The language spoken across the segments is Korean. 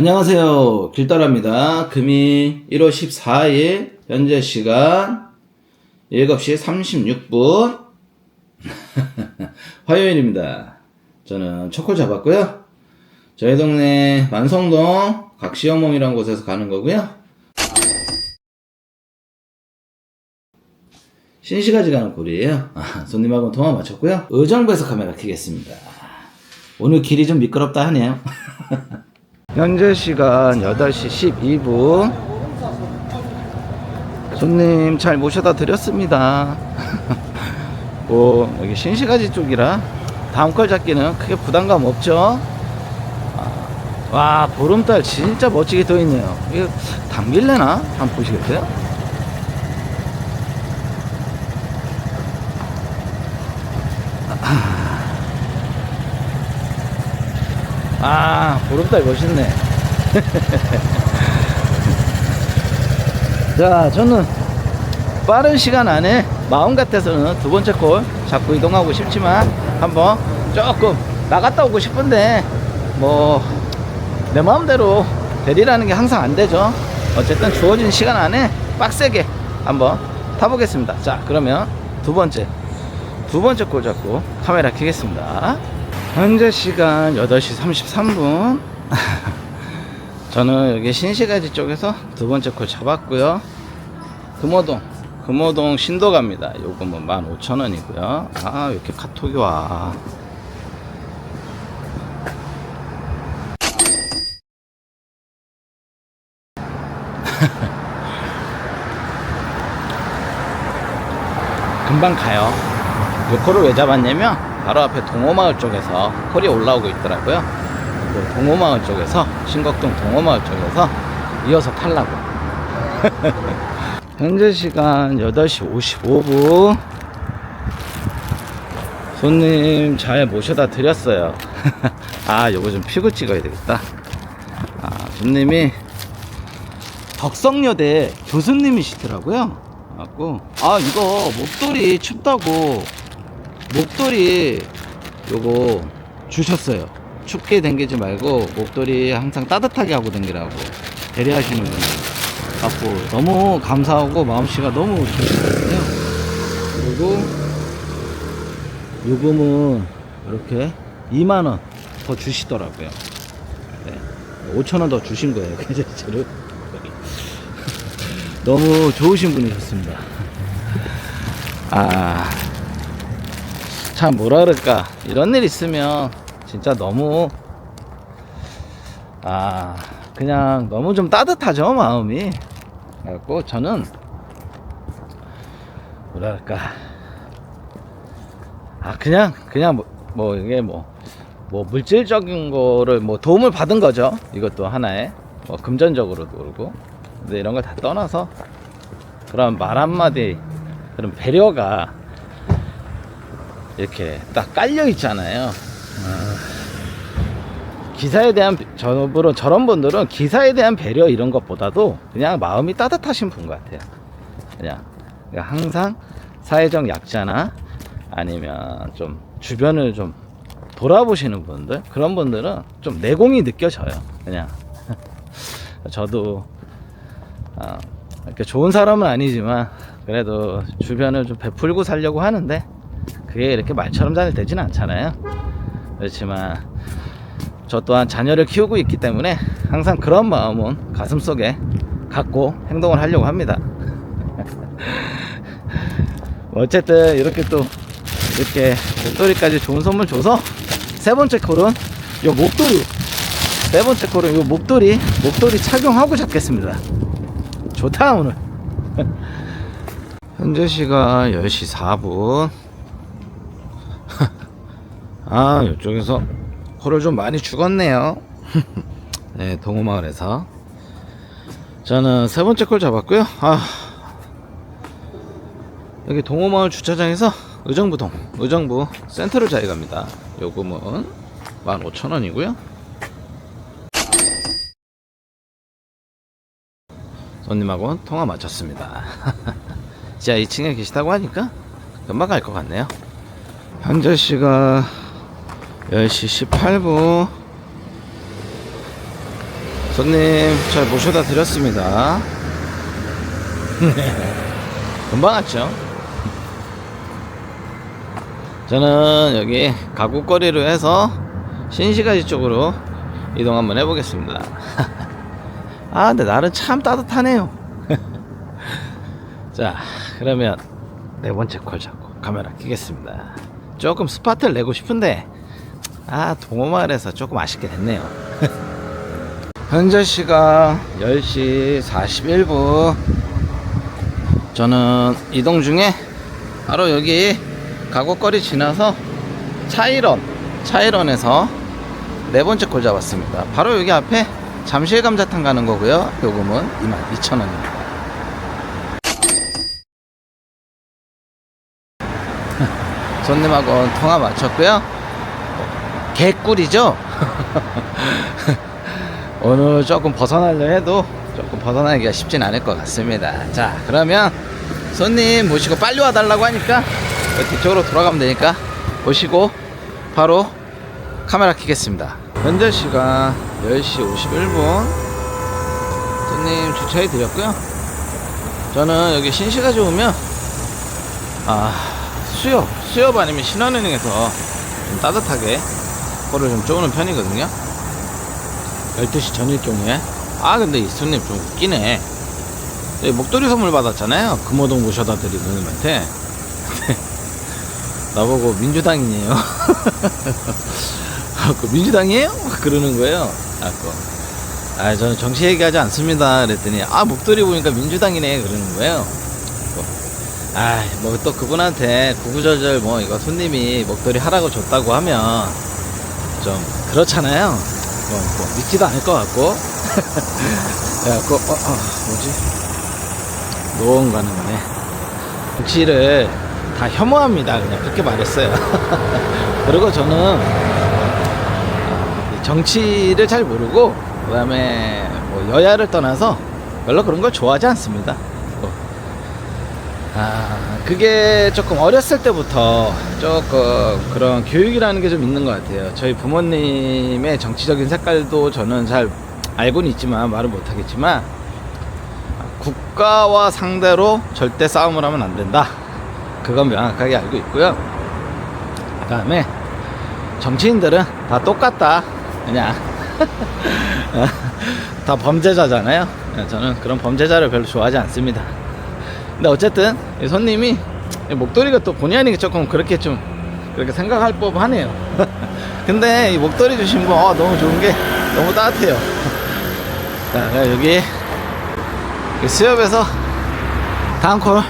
안녕하세요. 길따라입니다. 금일 1월 14일, 현재 시간 7시 36분. 화요일입니다. 저는 초코 잡았고요. 저희 동네 만성동 각시영몽이라는 곳에서 가는 거고요. 신시가지 가는 꼴이에요. 아, 손님하고 통화 마쳤고요. 의정부에서 카메라 켜겠습니다. 오늘 길이 좀 미끄럽다 하네요. 현재 시간 8시 12분. 손님 잘 모셔다 드렸습니다. 뭐, 여기 신시가지 쪽이라 다음 걸 잡기는 크게 부담감 없죠? 아, 와, 보름달 진짜 멋지게 떠 있네요. 이거 담길래나? 한번 보시겠어요? 아, 보름달 멋있네. 자, 저는 빠른 시간 안에 마음 같아서는 두 번째 콜 잡고 이동하고 싶지만 한번 조금 나갔다 오고 싶은데 뭐 내 마음대로 대리라는 게 항상 안 되죠. 어쨌든 주어진 시간 안에 빡세게 한번 타보겠습니다. 자, 그러면 두 번째 두 번째 콜 잡고 카메라 켜겠습니다. 현재 시간 8시 33분. 저는 여기 신시가지 쪽에서 두 번째 콜 잡았고요. 금호동, 금호동 신도 갑니다. 요금은 15,000원이고요. 아, 왜 이렇게 카톡이 와. 금방 가요. 요 콜을 왜 잡았냐면 바로 앞에 동호마을 쪽에서 콜이 올라오고 있더라고요. 그 동호마을 쪽에서 신곡동 동호마을 쪽에서 이어서 탈라고. 현재 시간 8시 55분. 손님 잘 모셔다 드렸어요. 아, 요거 좀 피고 찍어야 되겠다. 아, 손님이 덕성여대 교수님이시더라고요. 아 이거 목도리 춥다고 목도리 요거 주셨어요. 춥게 댕기지 말고 목도리 항상 따뜻하게 하고 댕기라고 배려하시는 분이 갖고 너무 감사하고 마음씨가 너무 좋으시거든요. 그리고 요금은 이렇게 2만 원 더 주시더라고요. 네. 5천 원 더 주신 거예요. 그래서 저를 너무 좋으신 분이셨습니다. 아, 참 뭐라 그럴까 이런 일 있으면 진짜 너무 아 그냥 너무 좀 따뜻하죠 마음이. 그래갖고 저는 그럴까 아 그냥 그냥 뭐, 뭐 이게 뭐뭐 물질적인 거를 뭐 도움을 받은 거죠. 이것도 하나의 뭐 금전적으로도 그러고 근데 이런 걸 다 떠나서 그런 말 한마디 그런 배려가 이렇게 딱 깔려 있잖아요. 아, 기사에 대한 저분은 저런 분들은 기사에 대한 배려 이런 것보다도 그냥 마음이 따뜻하신 분 같아요. 그냥 그러니까 항상 사회적 약자나 아니면 좀 주변을 좀 돌아보시는 분들 그런 분들은 좀 내공이 느껴져요. 그냥 저도 아, 이렇게 좋은 사람은 아니지만 그래도 주변을 좀 베풀고 살려고 하는데 그게 이렇게 말처럼 잘 되진 않잖아요. 그렇지만 저 또한 자녀를 키우고 있기 때문에 항상 그런 마음은 가슴속에 갖고 행동을 하려고 합니다. 어쨌든 이렇게 또 이렇게 목도리까지 좋은 선물 줘서 세 번째 콜은 요 목도리 네 번째 콜은 요 목도리 목도리 착용하고 잡겠습니다. 좋다 오늘 현재 시간 10시 4분 아 이쪽에서 콜을 좀 많이 죽었네요. 네 동호마을에서. 저는 세 번째 콜 잡았고요. 아 여기 동호마을 주차장에서 의정부동 의정부 센터를 자해 갑니다. 요금은 15,000원이고요. 손님하고 통화 마쳤습니다. 지하 2층에 계시다고 하니까 금방 갈 것 같네요. 현재 시각 10시 18분. 손님 잘 모셔다 드렸습니다. 금방 왔죠? 저는 여기 가구거리로 해서 신시가지 쪽으로 이동 한번 해보겠습니다. 아, 근데 날은 참 따뜻하네요. 자, 그러면 네 번째 콜 잡고 카메라 켜겠습니다. 조금 스파트를 내고 싶은데, 아, 동호마을에서 조금 아쉽게 됐네요. 현재 시각 10시 41분. 저는 이동 중에 바로 여기 가곡거리 지나서 차이런, 차이런에서 네 번째 콜 잡았습니다. 바로 여기 앞에 잠실 감자탕 가는 거고요. 요금은 22,000원입니다. 손님하고 통화 마쳤고요. 개꿀이죠? 오늘 조금 벗어나려 해도 조금 벗어나기가 쉽진 않을 것 같습니다. 자, 그러면 손님 모시고 빨리 와달라고 하니까 그 뒤쪽으로 돌아가면 되니까 모시고 바로 카메라 켜겠습니다. 현재 시간 10시 51분. 손님 주차해 드렸고요. 저는 여기 신시가지 오면 아 수협 수협 아니면 신한은행에서 좀 따뜻하게 코를 좀 쪼는 편이거든요. 12시 전일 경우에. 아 근데 이 손님 좀 웃기네. 네, 목도리 선물 받았잖아요. 금호동 모셔다 드린 손님한테. 나보고 민주당이네요. 그 민주당이에요? 막 그러는 거예요. 아까 아 저는 정치 얘기하지 않습니다. 그랬더니 아 목도리 보니까 민주당이네. 그러는 거예요. 아뭐 또 그분한테 구구절절 뭐 이거 손님이 목도리 하라고 줬다고 하면 좀 그렇잖아요. 뭐, 뭐 믿지도 않을 것 같고. 그래갖고 어, 어, 뭐지? 노원 가는 거네. 정치를 다 혐오합니다. 그냥 그렇게 말했어요. 그리고 저는 이 정치를 잘 모르고 그 다음에 뭐 여야를 떠나서 별로 그런 걸 좋아하지 않습니다. 뭐. 아 그게 조금 어렸을 때부터 조금 그런 교육이라는 게 좀 있는 것 같아요. 저희 부모님의 정치적인 색깔도 저는 잘 알고는 있지만 말은 못하겠지만 국가와 상대로 절대 싸움을 하면 안 된다. 그건 명확하게 알고 있고요. 그 다음에 정치인들은 다 똑같다. 그냥 다 범죄자잖아요. 저는 그런 범죄자를 별로 좋아하지 않습니다 근데 어쨌든 이 손님이 이 목도리가 또 본의 아니게 조금 그렇게 좀 그렇게 생각할 법하네요. 근데 이 목도리 주신 거 어, 너무 좋은 게 너무 따뜻해요. 자 여기 이 수협에서 다음 콜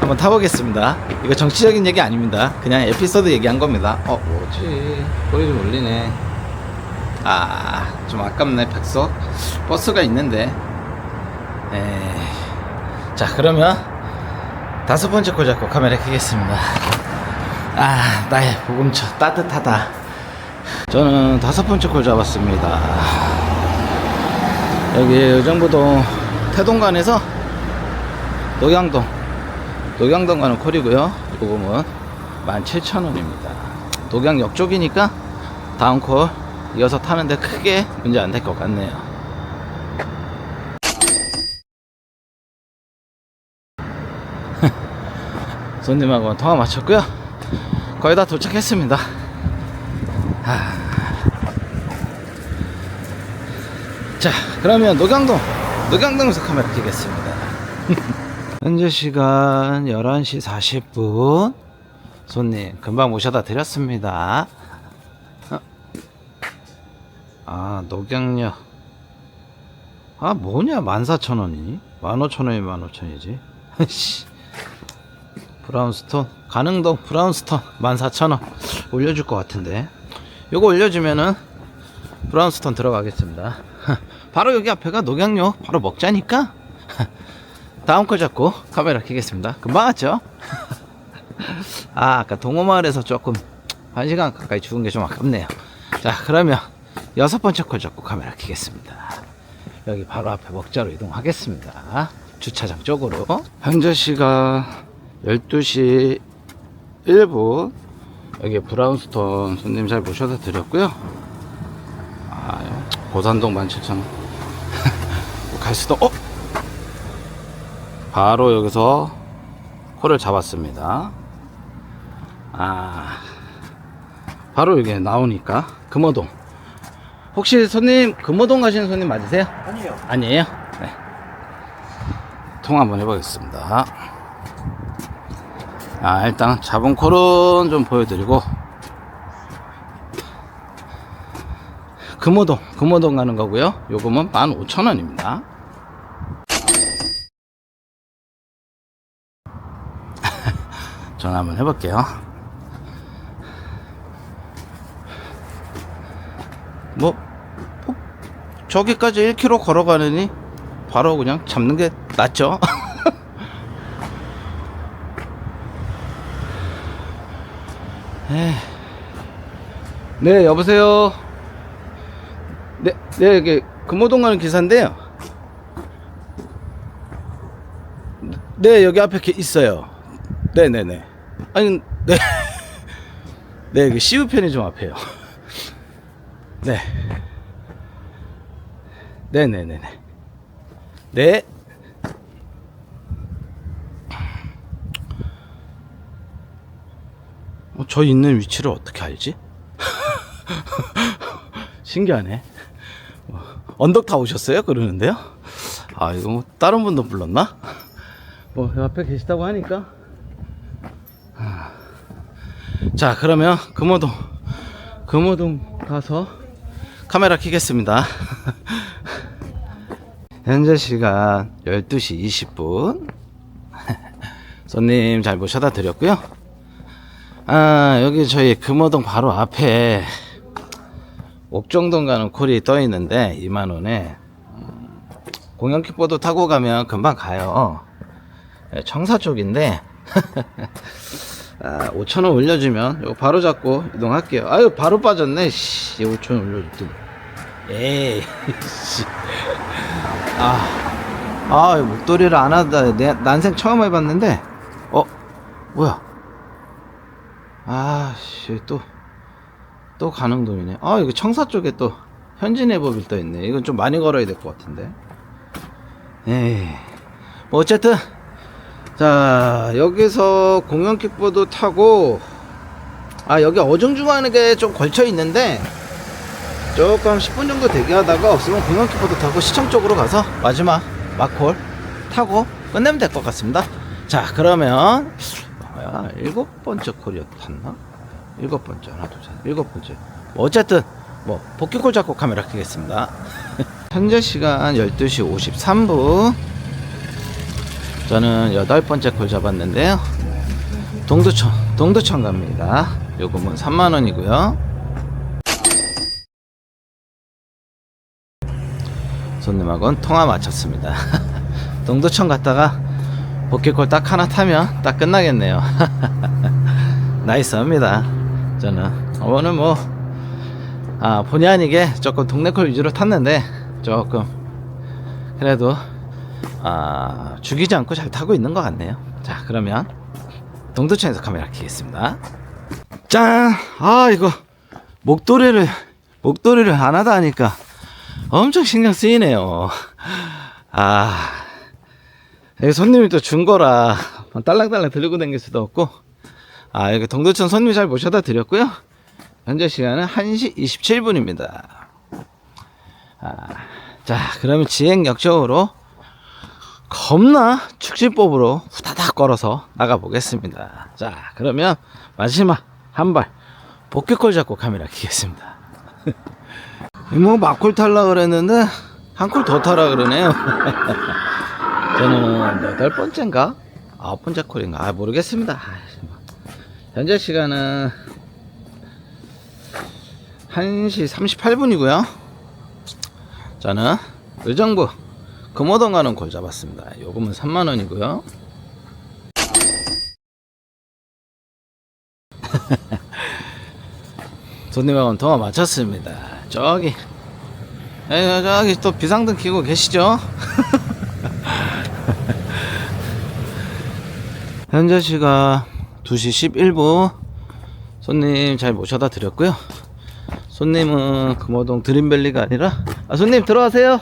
한번 타보겠습니다. 이거 정치적인 얘기 아닙니다. 그냥 에피소드 얘기한 겁니다. 어 뭐지? 꼬리 좀 울리네. 아 좀 아깝네 백석. 버스가 있는데. 에이. 자 그러면 다섯 번째 콜 잡고 카메라 켜겠습니다. 아 나의 보금쳐 따뜻하다. 저는 다섯 번째 콜 잡았습니다. 여기 의정부동 태동간에서 녹양동 녹양동 가는 콜이고요. 요금은 17,000원입니다. 녹양역 쪽이니까 다음 콜 이어서 타는데 크게 문제 안 될 것 같네요 손님하고 통화 마쳤고요. 거의 다 도착했습니다. 하... 자 그러면 녹양동 녹양동에서 카메라 켜겠습니다. 현재 시간 11시 40분. 손님 금방 모셔다 드렸습니다. 어? 아 녹양역 아 뭐냐 14,000원이니 15,000원이 15,000원이지 브라운스톤? 가능동 브라운스톤 14,000원 올려줄 것 같은데. 요거 올려주면은 브라운스톤 들어가겠습니다. 바로 여기 앞에가 녹양역 바로 먹자니까. 다음 걸 잡고 카메라 켜겠습니다. 금방 왔죠? 아 아까 동호마을에서 조금 한 시간 가까이 죽은 게 좀 아깝네요. 자 그러면 여섯 번째 걸 잡고 카메라 켜겠습니다. 여기 바로 앞에 먹자로 이동하겠습니다. 주차장 쪽으로. 현재 시각 12시 1분 여기 브라운스톤 손님 잘 모셔다 드렸고요 아, 고산동 17,000원 갈 수도 어 바로 여기서 코를 잡았습니다 아 바로 여기 나오니까 금호동 혹시 손님 금호동 가시는 손님 맞으세요? 아니요. 아니에요? 네. 통화 한번 해보겠습니다. 아, 일단 잡은 콜은 좀 보여드리고. 금호동, 금호동 가는 거고요. 요금은 15,000원입니다. 전화 한번 해볼게요. 뭐, 뭐 저기까지 1km 걸어가느니 바로 그냥 잡는 게 낫죠. 네, 여보세요. 네, 네, 이게 금호동 가는 기사인데요. 네, 여기 앞에 게- 있어요. 네, 네, 네. 아니, 네. 네, 여기 시우 편의점 앞에요. 네. 네네네네. 네. 저 있는 위치를 어떻게 알지? 신기하네. 어, 언덕 타 오셨어요? 그러는데요? 아, 이거 뭐 다른 분도 불렀나? 뭐, 옆에 계시다고 하니까. 아. 자, 그러면 금호동, 금호동 가서 카메라 켜겠습니다. 현재 시간 12시 20분. 손님 잘 모셔다 드렸고요. 아, 여기 저희 금호동 바로 앞에 옥정동 가는 콜이 떠 있는데 2만 원에 음, 공영킥보드 타고 가면 금방 가요. 예, 청사 쪽인데 아, 5천 원 올려주면 이거 바로 잡고 이동할게요. 아유 바로 빠졌네. 씨, 5천 원 올려줬더니. 에이, 씨. 아, 아, 이 목도리를 안 하다 내 난생 처음 해봤는데, 어, 뭐야? 아, 씨, 또, 또 가능동이네. 아, 이거 청사 쪽에 또 현진해법이 떠 있네. 이건 좀 많이 걸어야 될 것 같은데. 에이, 뭐 어쨌든, 자, 여기서 공연 킥보드 타고, 아, 여기 어중중하는 게좀 걸쳐 있는데, 조금 10분 정도 대기하다가 없으면 공연 킥보드 타고 시청 쪽으로 가서 마지막 마콜 타고 끝내면 될 것 같습니다. 자, 그러면 뭐야 일곱 번째 콜이었나? 일곱 번째 하나 둘셋 일곱 번째. 뭐 어쨌든 뭐 복귀콜 잡고 카메라 켜겠습니다. 현재 시간 12시 53분. 저는 여덟 번째 콜 잡았는데요. 동두천, 동두천 갑니다. 요금은 3만 원이고요. 손님하고는 통화 마쳤습니다. 동두천 갔다가 복귀콜 딱 하나 타면 딱 끝나겠네요. 나이스합니다. 저는 오늘 뭐 아, 본의 아니게 조금 동네콜 위주로 탔는데 조금 그래도 아, 죽이지 않고 잘 타고 있는 것 같네요. 자, 그러면 동두천에서 카메라 켜겠습니다. 짠! 아, 이거 목도리를 목도리를 안 하다 하니까 엄청 신경 쓰이네요. 아, 여기 손님이 또 준 거라 딸랑딸랑 들고 다닐 수도 없고, 아, 여기 동두천 손님 잘 모셔다 드렸고요. 현재 시간은 1시 27분입니다. 아, 자, 그러면 지행 역적으로 겁나 축지법으로 후다닥 걸어서 나가 보겠습니다. 자, 그러면 마지막 한 발 복귀콜 잡고 카메라 켜겠습니다. 뭐 막콜 탈라 그랬는데 한 콜 더 타라 그러네요. 저는 여덟 번째인가 아홉 번째 콜인가 아 모르겠습니다. 뭐. 현재 시간은 1시 38분이고요. 저는 의정부 금호동 가는 콜 잡았습니다. 요금은 3만 원이고요. 손님하고는 통화 마쳤습니다. 저기, 에, 저기 또 비상등 켜고 계시죠? 현재 시각 2시 11분. 손님 잘 모셔다 드렸고요. 손님은 금호동 드림밸리가 아니라, 아, 손님 들어가세요.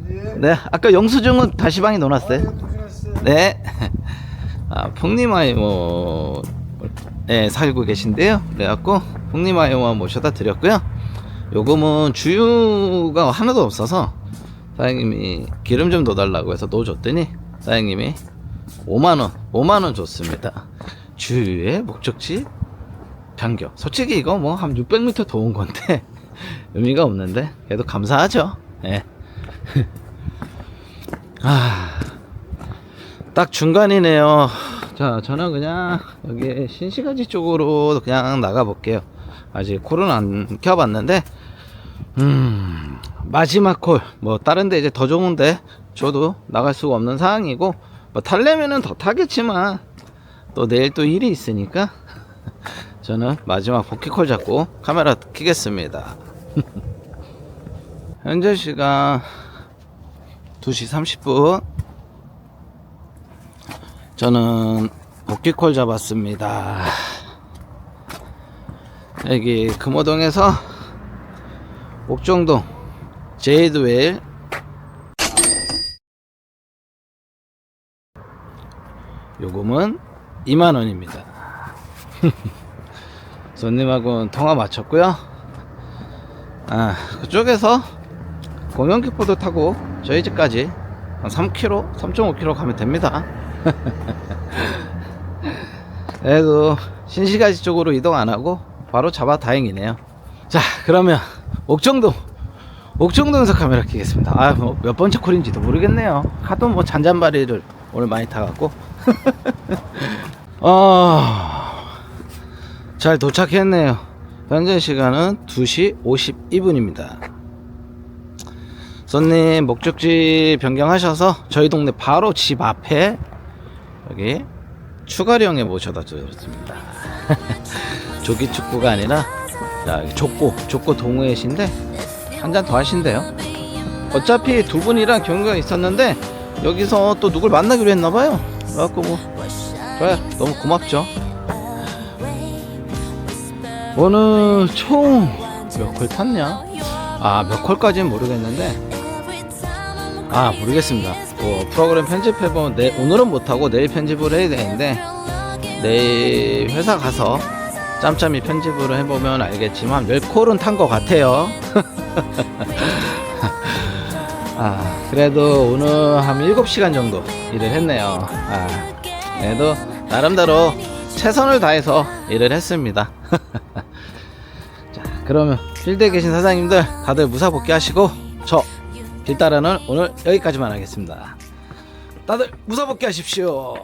네. 네, 아까 영수증은 다시 방에 넣어놨어요. 네. 아, 풍림아이모, 네, 살고 계신데요. 그래갖고, 풍림아이모 모셔다 드렸고요. 요금은 주유가 하나도 없어서, 사장님이 기름 좀 넣어달라고 해서 넣어줬더니, 사장님이 5만원, 5만원 줬습니다. 주유의 목적지 변경. 솔직히 이거 뭐 한 600m 더 온 건데, 의미가 없는데, 그래도 감사하죠. 예. 아, 딱 중간이네요. 자, 저는 그냥 여기 신시가지 쪽으로 그냥 나가 볼게요. 아직 콜은 안 켜봤는데, 음, 마지막 콜. 뭐, 다른데 이제 더 좋은데, 저도 나갈 수가 없는 상황이고, 뭐, 탈려면은 더 타겠지만, 또 내일 또 일이 있으니까, 저는 마지막 복귀콜 잡고 카메라 켜겠습니다. 현재 시간 2시 30분. 저는 복귀콜 잡았습니다. 여기 금호동에서 옥정동 제이드웰 요금은 2만원입니다. 손님하고는 통화 마쳤고요. 아, 그쪽에서 공연기포도 타고 저희 집까지 한 3km, 3.5km 가면 됩니다. 그래도 신시가지 쪽으로 이동 안 하고 바로 잡아 다행이네요. 자, 그러면 옥정동, 옥정동에서 카메라 켜겠습니다. 아, 뭐몇 번째 콜인지도 모르겠네요. 하도 뭐 잔잔바리를 오늘 많이 타갖고. 아, 잘 도착했네요. 현재 시간은 2시 52분입니다. 손님 목적지 변경하셔서 저희 동네 바로 집 앞에 여기 추가령에 모셔다 드렸습니다. 조기 축구가 아니라 자, 족고 족고 동호회신데 한 잔 더 하신대요. 어차피 두 분이랑 경기가 있었는데 여기서 또 누굴 만나기로 했나봐요. 그래갖고 뭐 좋아요. 너무 고맙죠. 오늘 총 몇 콜 탔냐? 아, 몇 콜까지는 모르겠는데. 아, 모르겠습니다. 뭐, 프로그램 편집해보면, 내, 오늘은 못하고 내일 편집을 해야 되는데, 내일 회사 가서 짬짬이 편집을 해보면 알겠지만, 몇 콜은 탄 것 같아요. 아, 그래도 오늘 한 7시간 정도 일을 했네요. 아, 그래도 나름대로 최선을 다해서 일을 했습니다. 자, 그러면 필드에 계신 사장님들 다들 무사 복귀하시고 저 빌따라는 오늘 여기까지만 하겠습니다. 다들 무사 복귀하십시오.